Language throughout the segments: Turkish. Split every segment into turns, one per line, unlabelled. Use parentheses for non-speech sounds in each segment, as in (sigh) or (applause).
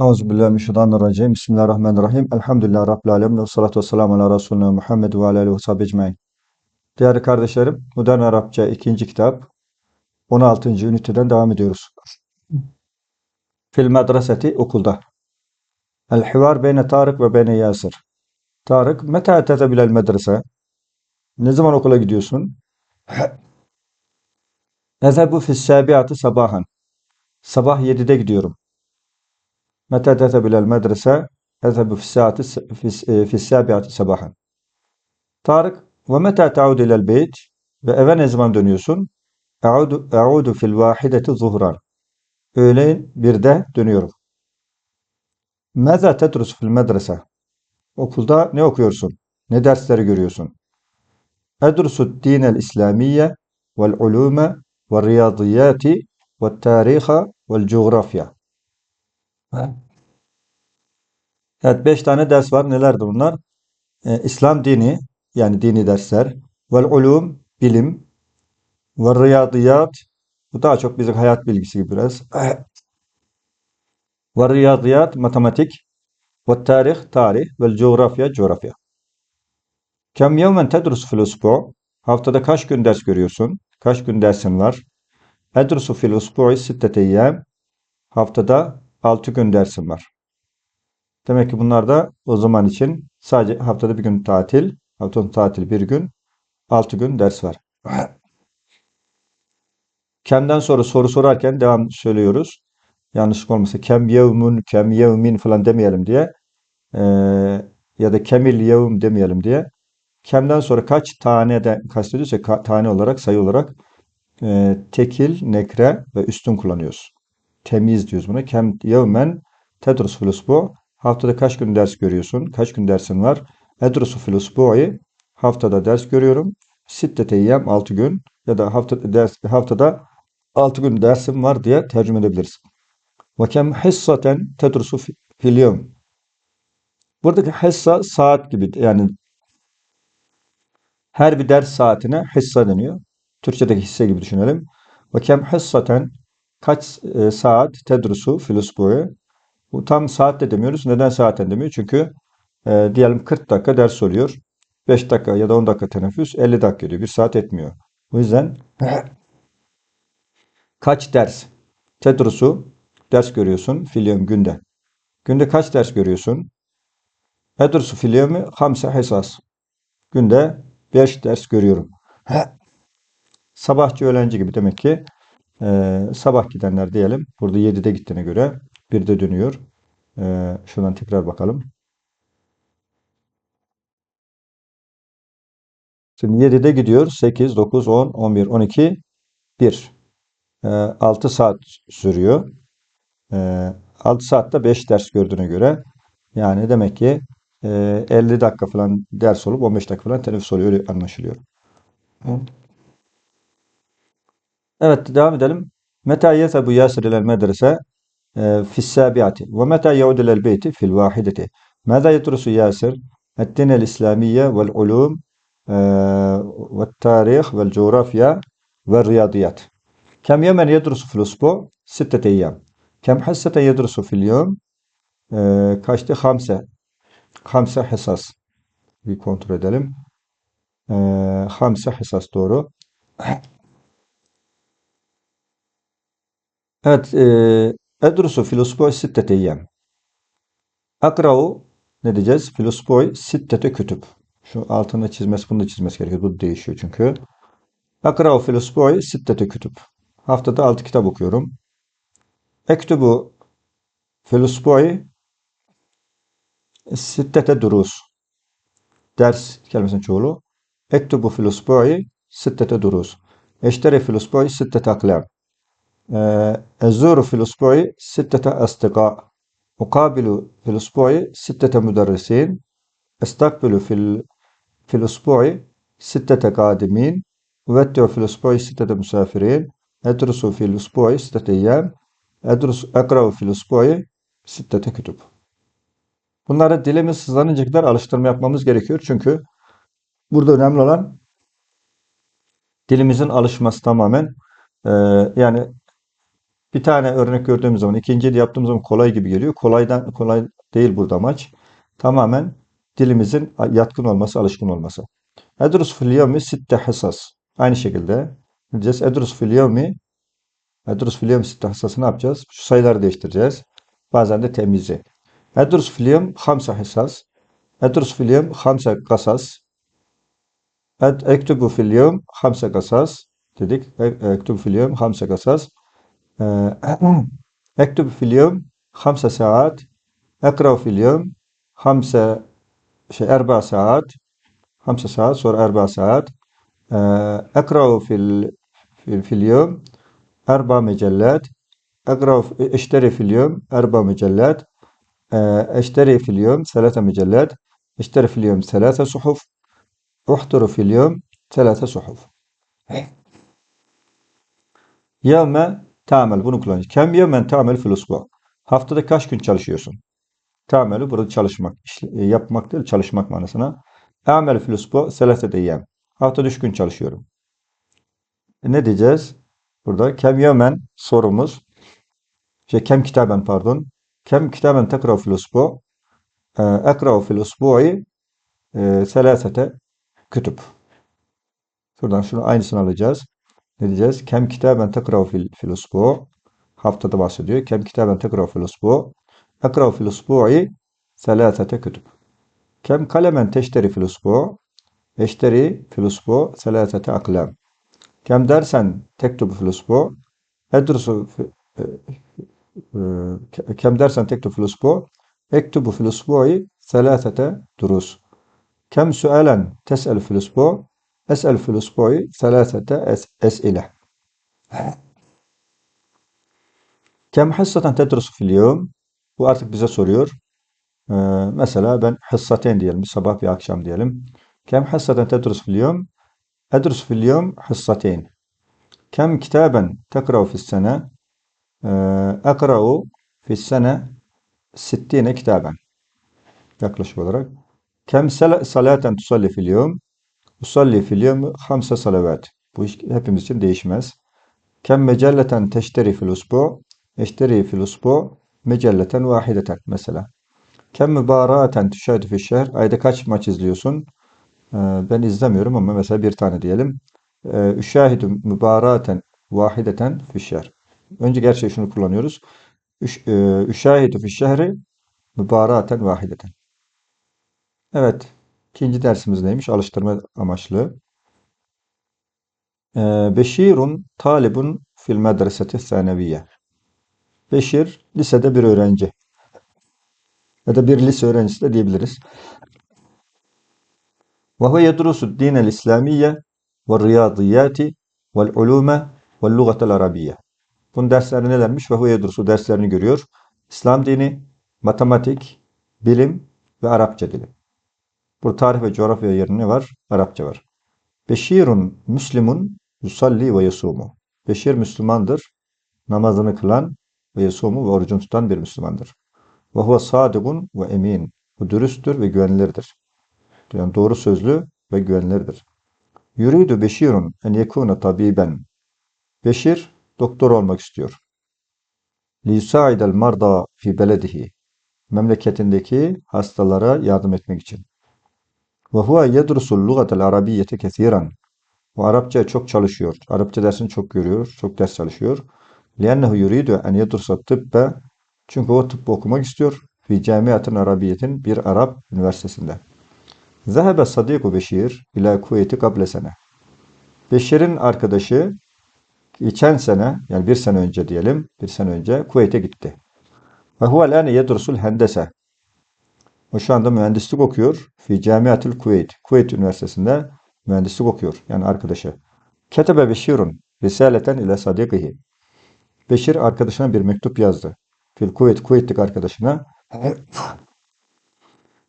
Euzubillahimineşşeytanirracim. Bismillahirrahmanirrahim. Elhamdülillah Rabbil alemin. Ve salatu ve selamu ala Resulüne Muhammed ve ala aleyhi ve sahibi ecmain. Değerli kardeşlerim, Modern Arapça ikinci kitap 16. üniteden devam ediyoruz. Fil medreseti okulda. El hivar beyne Tarık ve beyne Yasir. Tarık, meta tetebilel medrese? Ne zaman okula gidiyorsun? (laughs) Ezebu fis sabiatı sabahan. Sabah 7'de gidiyorum. متى تذهب إلى المدرسة؟ أذهب في الساعة الس- في الس- في السابعة صباحا. Tarık ve meta taud ilel beyt ve eve ne zaman dönüyorsun? E'udu, e'udu fil vahideti zuhran. Öğleyin birde dönüyorum. Meza tedrus fil medrese? Okulda ne okuyorsun? Ne dersleri görüyorsun? Edrusu dinel İslamiye vel ulume ve riyadiyati ve tariha vel coğrafya. Evet, beş tane ders var. Nelerdi bunlar? Ee, İslam dini, yani dini dersler. Vel ulum, bilim. Ve riyadiyat, bu daha çok bizim hayat bilgisi gibi biraz. (clears throat) Ve riyadiyat, matematik. Ve tarih, tarih. Vel coğrafya, coğrafya. Kem yevmen tedrus fil usbu? Haftada kaç gün ders görüyorsun? Kaç gün dersin var? Edrusu fil usbu'i sittete eyyam. Haftada 6 gün dersim var. Demek ki bunlar da o zaman için sadece haftada bir gün tatil, haftanın tatil bir gün, 6 gün ders var. (clears throat) Kem'den sonra soru sorarken devam söylüyoruz. Yanlışlık olmasa kem yevmun, kem yevmin falan demeyelim diye. Ee, ya da kemil yevm demeyelim diye. Kem'den sonra kaç tane de kastediyorsa ka- tane olarak, sayı olarak e, tekil, nekre ve üstün kullanıyoruz. Temiz diyoruz buna. Kem yevmen tedrus fil usbu. Haftada kaç gün ders görüyorsun? Kaç gün dersin var? Edrusu fil usbu'i. Haftada ders görüyorum. Sittete eyyam 6 gün ya da haftada ders haftada 6 gün dersim var diye tercüme edebiliriz. Ve kem hissaten tedrusu fi- fil yevm. Buradaki hissa saat gibi yani her bir ders saatine hissa deniyor. Türkçedeki hisse gibi düşünelim. Ve kem hissaten kaç e, saat tedrusu fil usbu'i. Bu tam saat de demiyoruz. Neden saatten demiyor? Çünkü e, diyelim 40 dakika ders oluyor. 5 dakika ya da 10 dakika teneffüs 50 dakika ediyor. 1 saat etmiyor. O yüzden (laughs) kaç ders tedrusu ders görüyorsun filyum günde. Günde kaç ders görüyorsun? Edrusu filyumi hamse hesas. Günde 5 ders görüyorum. (laughs) Sabahçı öğlenci gibi demek ki e, sabah gidenler diyelim. Burada 7'de gittiğine göre 1'de dönüyor. E, şuradan tekrar bakalım. Şimdi 7'de gidiyor. 8, 9, 10, 11, 12, 1. E, 6 saat sürüyor. E, 6 saatte 5 ders gördüğüne göre yani demek ki e, 50 dakika falan ders olup 15 dakika falan teneffüs oluyor. Öyle anlaşılıyor. Evet devam edelim. Meta yethebu Yasir ilel medrese e, fis sabiati ve meta yaudu ilel beyti fil vahideti. Mâzâ yedrusu Yasir? الدين الإسلامية والعلوم آه، والتاريخ والجغرافيا والرياضيات كم يوما يدرس في الأسبوع؟ ستة أيام كم حصة يدرس في اليوم؟ آه، kaçtı? Hamse. Hamse hissas. Bir kontrol edelim. Ee, hamse hissas doğru. Evet. E, edrusu fil usbu'i sittete eyyam. Akra'u ne diyeceğiz? Fil usbu'i sittete kütüb. Şu altını çizmesi, bunu da çizmesi gerekiyor. Bu değişiyor çünkü. Akra'u fil usbu'i sittete kütüb. Haftada 6 kitap okuyorum. Ektubu fil usbu'i sittete durus. Ders kelimesinin çoğulu. Ektubu fil usbu'i sittete durus. Eşteri fil usbu'i sittete aklam. أزور في الأسبوع ستة أصدقاء أقابل في الأسبوع ستة مدرسين أستقبل في ال- في الأسبوع ستة قادمين أودع في الأسبوع ستة مسافرين أدرس في الأسبوع ستة أيام أدرس أقرأ في الأسبوع ستة كتب Bunları dilimiz hızlanınca kadar alıştırma yapmamız gerekiyor. Çünkü burada önemli olan dilimizin alışması tamamen. Ee, yani bir tane örnek gördüğümüz zaman ikinciyi de yaptığımız zaman kolay gibi geliyor. Kolaydan kolay değil burada amaç. Tamamen dilimizin yatkın olması, alışkın olması. Edrus fil sitte hissas. Aynı şekilde ne diyeceğiz? Edrus fil yevmi Edrus fil sitte hissası ne yapacağız? Şu sayıları değiştireceğiz. Bazen de temizi. Edrus fil yevm hamsa hissas. Edrus fil hamsa kasas. Ektubu fil yevm hamsa kasas dedik. Ektubu fil yevm hamsa kasas. آه، أه، أكتب في اليوم خمسة ساعات أقرأ في اليوم خمسة أربع ساعات خمسة ساعات صور أربع ساعات. آه، أقرأ في ال... في اليوم أربع مجلات. أقرأ في... أشتري في اليوم أربع مجلات. أشتري في اليوم ثلاثة مجلات. أشتري في اليوم ثلاثة صحف. أحضر في اليوم ثلاثة صحف. يوم tamel bunu kullanacağız. Kem yevmen tamel fil. Haftada kaç gün çalışıyorsun? Tameli burada çalışmak, e, yapmak değil çalışmak manasına. Amel fil usbu selasete yem. Haftada üç gün çalışıyorum. E, ne diyeceğiz? Burada kem yevmen sorumuz. Şey, kem kitaben pardon. Kem kitaben tekrav fil usbu. E, Ekrav fil usbu'i e, selasete kütüp. Şuradan şunu aynısını alacağız ne diyeceğiz? Kem kitaben tekrav fil, fil. Haftada bahsediyor. Kem kitaben tekrav fil usbu. Ekrav fil usbu'i selatete kütüb. Kem kalemen teşteri fil usbu. Eşteri fil usbu selatete aklem. Kem dersen tektubu fil usbu. Edrusu e, e, kem dersen tektubu fil usbu. Ektubu fil usbu'i selatete durus. Kem sualen tesel fil. أسأل في الأسبوع ثلاثة أس- أسئلة. كم حصة تدرس في اليوم? Bu artık bize soruyor. Ee, mesela ben hıssaten diyelim. Sabah bir akşam diyelim. Kem hıssaten tedrus fil yevm? Edrus fil yevm hıssaten. Kem kitaben tekra'u fis sene? Ee, Ekra'u fis sene sittine kitaben. Yaklaşık olarak. Kem sala- salaten tusalli fil yevm? Usalli fil yevmi hamse salavat. Bu hepimiz için değişmez. Kem mecelleten teşteri fil usbu? Eşteri fil usbu mecelleten vahideten mesela. Kem mübaraten tüşahidü fil şehr? Ayda kaç maç izliyorsun? Ee, ben izlemiyorum ama mesela bir tane diyelim. Ee, Üşahidü mübaraten vahideten fil şehr. Önce gerçeği şunu kullanıyoruz. E, Üşahidü fil şehri mübaraten vahideten. Evet. İkinci dersimiz neymiş? Alıştırma amaçlı. Ee, Beşirun talibun fil medreseti seneviye. Beşir lisede bir öğrenci. Ya da bir lise öğrencisi de diyebiliriz. Ve huve yedrusu dinel İslamiyye ve riyadiyati vel ulume ve lugatel arabiyye. Bunun dersleri nelermiş? Ve huve yedrusu derslerini görüyor. İslam dini, matematik, bilim ve Arapça dili. Burada tarih ve coğrafya yerine ne var? Arapça var. Beşirun Müslimun yusalli ve yasumu. Beşir Müslümandır. Namazını kılan ve yasumu ve orucunu tutan bir Müslümandır. Ve huve sadigun ve emin. Bu dürüsttür ve güvenilirdir. Yani doğru sözlü ve güvenilirdir. Yuridu Beşirun en yekune tabiben. Beşir doktor olmak istiyor. Liyusaidel marda fi beledihi. Memleketindeki hastalara yardım etmek için. Ve huve yedrusul lugatel arabiyyeti kesiren. Ve Arapça çok çalışıyor. Arapça dersini çok görüyor. Çok ders çalışıyor. Liennehu yuridu en yedrusa tıbbe. Çünkü o tıbbı okumak istiyor. Fi camiatın arabiyetin bir Arap üniversitesinde. Zehebe sadiku Beşir ila kuvveti kable sene. Beşir'in arkadaşı geçen sene yani bir sene önce diyelim bir sene önce Kuveyt'e gitti. Ve huvel ene yedrusul hendese. O şu anda mühendislik okuyor. Fi Camiatul Kuveyt. Kuveyt Üniversitesi'nde mühendislik okuyor. Yani arkadaşı. Ketebe Beşirun risaleten ile sadikihi. Beşir arkadaşına bir mektup yazdı. Fil Kuveyt, Kuveyt'lik arkadaşına.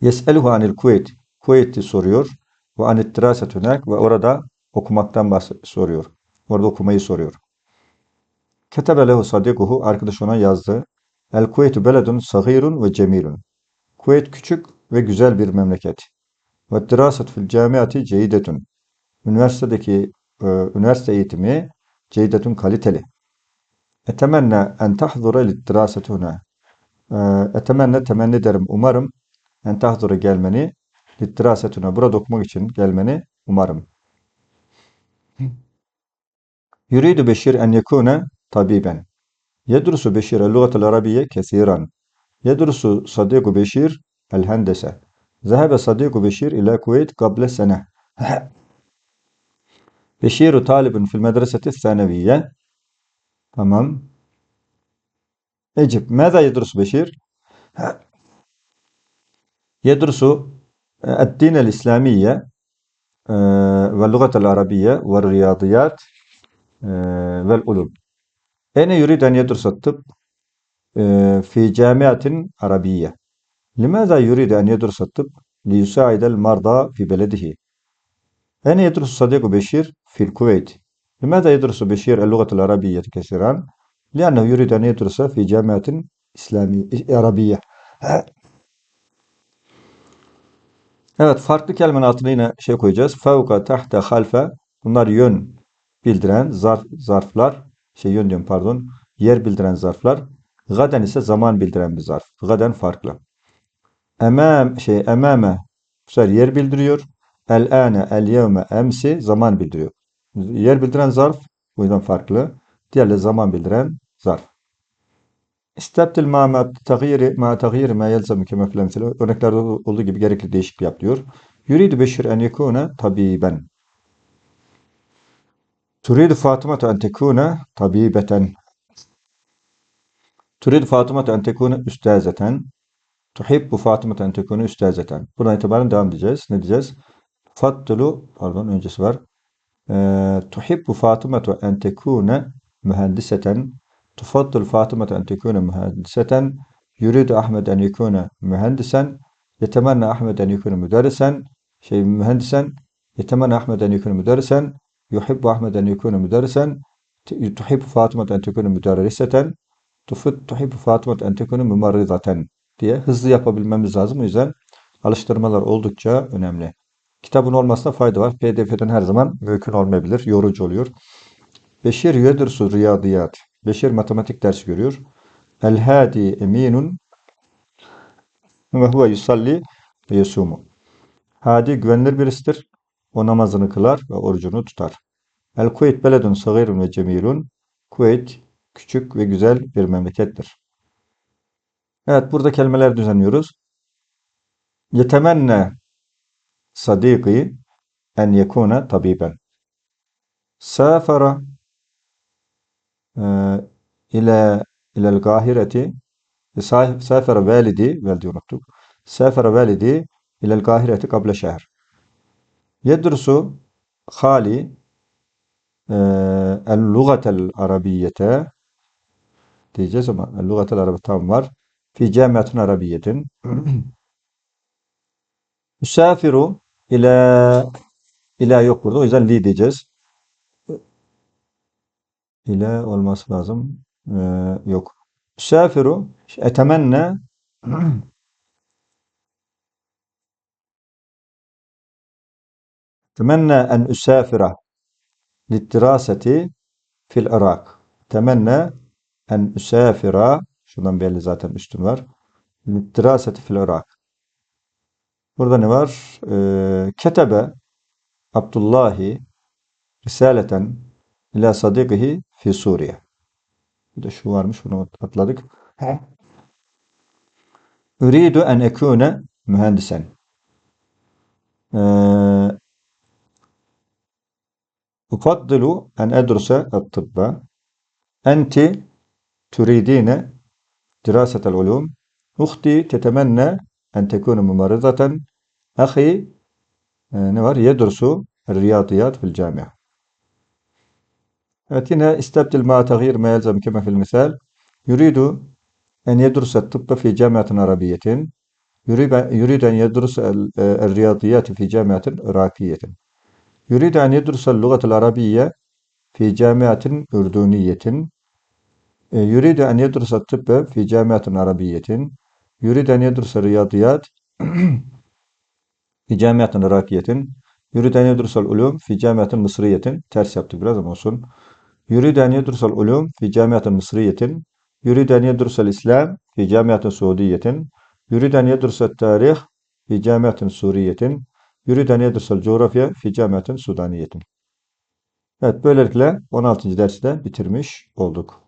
Yes'eluhu anil Kuveyt. Kuveyt'i soruyor. Ve anit dirasetünek ve orada okumaktan soruyor. Orada okumayı soruyor. Ketebe lehu sadikuhu arkadaş ona yazdı. El Kuveytü beledun sagirun ve cemilun. Kuveyt küçük ve güzel bir memleket. Ve diraset fil camiati ceyidetun. Üniversitedeki e, üniversite eğitimi ceydetun kaliteli. Etemenne en liddiraseti huna. Ee, Etemenne temenni ederim, umarım en tahdura gelmeni huna. Burada okumak için gelmeni umarım. Yuridu Beşir en yekune tabiben. Yedrusu Beşir el-lugatel arabiye kesiran. Yedrusu Sadiku Beşir el-hendese. Zehebe Sadiku Beşir ila Kuveyt kable sene. (laughs) Beşiru talibun fil medreseti seneviye. Tamam. Ecib. Mâzâ yedrusu Beşir? Yedrusu الدين الإسلامية واللغة العربية والرياضيات والعلوم. أين يريد أن يدرس الطب في جامعة عربية؟ لماذا يريد أن يدرس الطب؟ ليساعد المرضى في بلده. أين يدرس صديق بشير؟ في الكويت. لماذا يدرس بشير اللغة العربية كثيرا؟ لأنه يريد أن يدرس في جامعة إسلامية عربية. (clears throat) Evet, farklı kelimenin altına yine şey koyacağız. Fevka, tahta, halfe. Bunlar yön bildiren zarf, zarflar. Şey yön diyorum pardon. Yer bildiren zarflar. Gaden ise zaman bildiren bir zarf. Gaden farklı. Emam şey emame bu sefer yer bildiriyor. El ane, el yevme, emsi zaman bildiriyor. Yer bildiren zarf bu yüzden farklı. Diğerleri zaman bildiren zarf. İstebdil ma ma taghyiri ma taghyiri ma yelzemu kema fil emsile. Örneklerde olduğu gibi gerekli değişiklik yap diyor. Yuridu Beşir en yekune tabiben. Turidu Fatıma en tekune tabibeten. Turid Fatıma en tekune üstazeten. Tuhibbu Fatıma en tekune üstazeten. Buradan itibaren devam edeceğiz. Ne diyeceğiz? Fattulu, pardon öncesi var. Tuhibbu Fatıma en tekune mühendiseten. Tufaddul Fatıma en tekune mühendiseten. Yuridu Ahmed en yekune mühendisen. Yetemenna Ahmed en yekune müderrisen. Şey mühendisen. Yetemenna Ahmed en yekune müderrisen. Yuhibbu Ahmed en yekune müderrisen. Tuhibbu Fatıma en tekune müderriseten tuhibbu Fatıma en tekunu mümarrizaten diye hızlı yapabilmemiz lazım. O yüzden alıştırmalar oldukça önemli. Kitabın olmasına fayda var. PDF'den her zaman mümkün olmayabilir. Yorucu oluyor. Beşir yedirsu riyadiyat. Beşir matematik dersi görüyor. El hadi eminun ve huve yusalli ve yesumu. Hadi güvenilir birisidir. O namazını kılar ve orucunu tutar. El Kuveyt beledun sagirun ve cemilun. Kuveyt küçük ve güzel bir memlekettir. Evet burada kelimeler düzenliyoruz. Yetemenne sadiki en yekune tabiben. Safara ile ilel gahireti e, Safara validi veldi unuttuk. Safara validi ilel gahireti kable şehir. Yedrusu hali e, el lugatel arabiyete diyeceğiz ama lügatel arabatan var. Fi cemiatin arabiyetin. (clears throat) Müsafiru ila ila yok burada. O yüzden li diyeceğiz. İla olması lazım. Ee, yok. Müsafiru etemenne (clears throat) Temenne en üsafira littiraseti fil Irak. Temenne en usafira şuradan belli zaten üstün var. Littiraseti fil Irak. Burada ne var? Ee, ketebe Abdullahi risaleten ila sadikihi fi Suriye. Bir de şu varmış bunu atladık. Üridu en ekune mühendisen. Ufaddilu en edruse et-tıbba. Enti turidine dirasetel ulum. Uhti tetemenne en tekune mumarrizaten. Ahi ne var? Yedrusu riyadiyat fil camia. Evet yine istebdil ma taghyir ma yelzem kema fil misal. Yuridu en yedrusa tıbba fi camiatin arabiyetin. يريد أن يدرس الرياضيات في جامعة عراقية يريد أن يدرس اللغة العربية في جامعة أردنية E, yuridu en yedrusa tıbbe fi camiatin arabiyetin. Yuridu en yedrusa riyadiyat fi camiatin irakiyetin. Yuridu en yedrusa ulum fi camiatin mısriyetin. Ters yaptı biraz ama olsun. Yuridu en yedrusa ulum fi camiatin mısriyetin. Yuridu en yedrusa islam fi camiatin suudiyetin. Yuridu en yedrusa tarih fi camiatin suriyetin. Yuridu en yedrusa coğrafya fi camiatin sudaniyetin. Evet böylelikle 16. dersi de bitirmiş olduk.